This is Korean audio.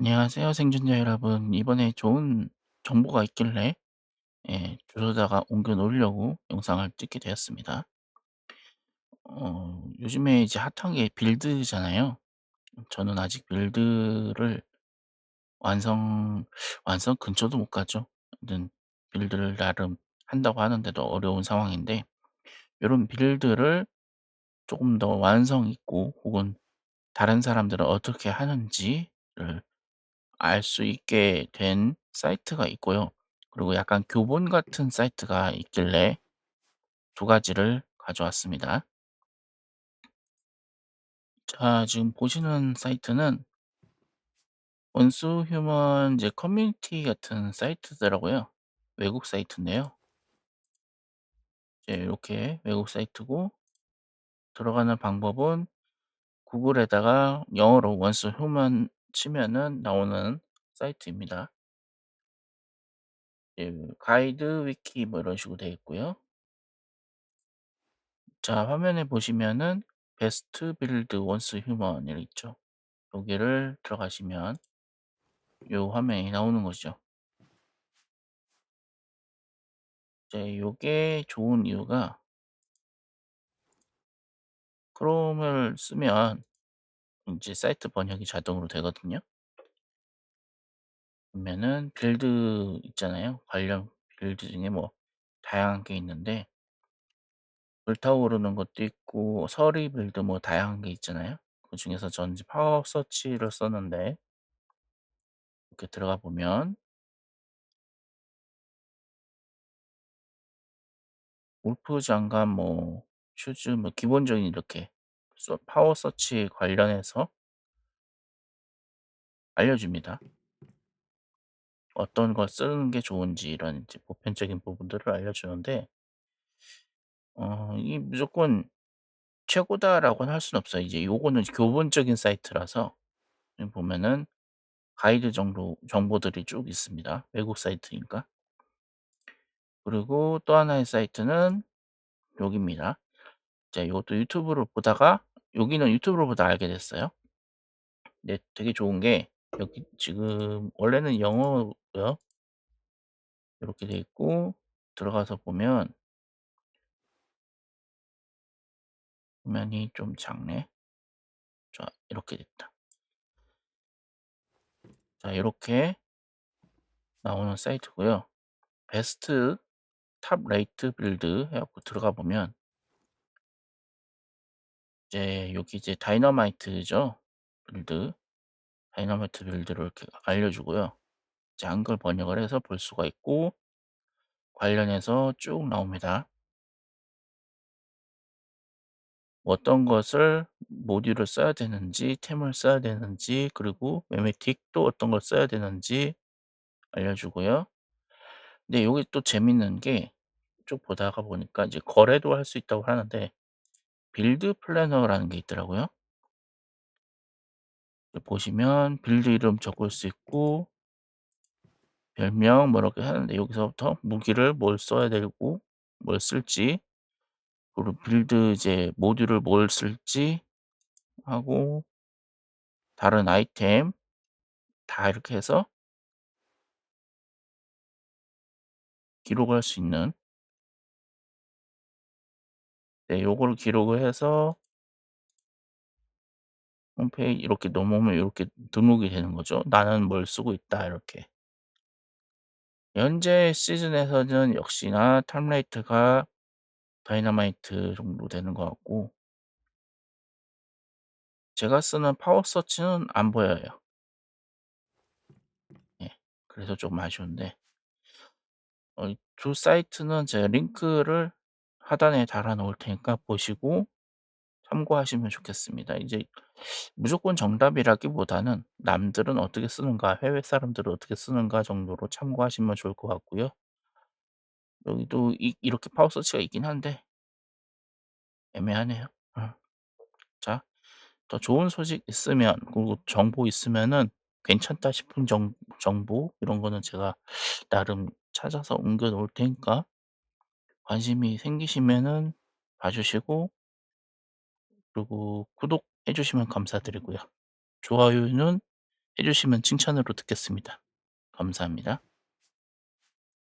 안녕하세요, 생존자 여러분. 이번에 좋은 정보가 있길래 예, 주워다가 옮겨 놓으려고 영상을 찍게 되었습니다. 어, 요즘에 이제 핫한 게 빌드잖아요. 저는 아직 빌드를 완성, 완성 근처도 못 가죠. 빌드를 나름 한다고 하는데도 어려운 상황인데, 이런 빌드를 조금 더 완성 있고, 혹은 다른 사람들은 어떻게 하는지를 알 수 있게 된 사이트가 있고요. 그리고 약간 교본 같은 사이트가 있길래 두 가지를 가져왔습니다. 자 지금 보시는 사이트는 원수 휴먼 이제 커뮤니티 같은 사이트더라고요. 외국 사이트인데요. 이제 이렇게 외국 사이트고 들어가는 방법은 구글에다가 영어로 원수 휴먼 치면은 나오는 사이트입니다. 예 가이드 위키 뭐 이런 식으로 되어 있고요. 자 화면에 보시면은 베스트 빌드 원스 휴먼 이렇게 있죠. 여기를 들어가시면 요 화면이 나오는 거죠. 이제 요게 좋은 이유가 크롬을 쓰면 인제 사이트 번역이 자동으로 되거든요. 보면은 빌드 있잖아요. 관련 빌드 중에 뭐 다양한 게 있는데 불타오르는 것도 있고 서리 빌드 뭐 다양한 게 있잖아요. 그중에서 이제 파워 서치를 썼는데 이렇게 들어가 보면 울프 장갑 뭐 슈즈 뭐 기본적인 이렇게 서 파워 서치 관련해서 알려줍니다. 어떤 걸 쓰는 게 좋은지 이런 이제 보편적인 부분들을 알려주는데 어 이 무조건 최고다라고는 할 수는 없어요. 이제 요거는 교본적인 사이트라서 보면은 가이드 정도 정보들이 쭉 있습니다, 외국 사이트니까. 그리고 또 하나의 사이트는 여기입니다. 자 이것도 유튜브를 보다가 여기는 유튜브를 보다 알게 됐어요. 네 되게 좋은 게 여기 지금 원래는 영어고요. 이렇게 돼 있고 들어가서 보면 화면이 좀 작네. 자 이렇게 됐다. 자 이렇게 나오는 사이트고요. 베스트 탑 레이트 빌드 해 갖고 들어가 보면 이제 여기 이제 다이너마이트죠. 빌드. 다이너마이트 빌드를 이렇게 알려주고요. 이제 한글 번역을 해서 볼 수가 있고 관련해서 쭉 나옵니다. 어떤 것을 모듈을 써야 되는지, 템을 써야 되는지, 그리고 메메틱도 어떤 걸 써야 되는지 알려주고요. 근데 여기 또 재밌는 게 쭉 보다가 보니까 이제 거래도 할 수 있다고 하는데 빌드 플래너라는 게 있더라고요. 보시면 빌드 이름 적을 수 있고 별명 뭐 이렇게 하는데 여기서부터 무기를 뭘 써야 되고 뭘 쓸지 그리고 빌드 이제 모듈을 뭘 쓸지 하고 다른 아이템 다 이렇게 해서 기록을 할수 있는 네 요거를 기록을 해서 홈페이지 이렇게 넘어오면 요렇게 등록이 되는 거죠. '나는 뭘 쓰고 있다.' 이렇게. 현재 시즌에서는 역시나 탐레이트가 다이너마이트 정도 되는 것 같고 제가 쓰는 파워 서치는 안 보여요. 예. 그래서 좀 아쉬운데 어이두 사이트는 제가 링크를 하단에 달아 놓을 테니까 보시고 참고하시면 좋겠습니다. 이제 무조건 정답이라기보다는 '남들은 어떻게 쓰는가, 해외 사람들은 어떻게 쓰는가.' 정도로 참고하시면 좋을 것 같고요. 여기도 이 이렇게 파워 서치가 있긴 한데 애매하네요. 어. 자 더 좋은 소식 있으면 그리고 정보 있으면은 괜찮다 싶은 정 정보 이런 거는 제가 나름 찾아서 옮겨 놓을 테니까 관심이 생기시면은 봐 주시고 그리고 구독해 주시면 감사드리고요. 좋아요는 해 주시면 칭찬으로 듣겠습니다. 감사합니다.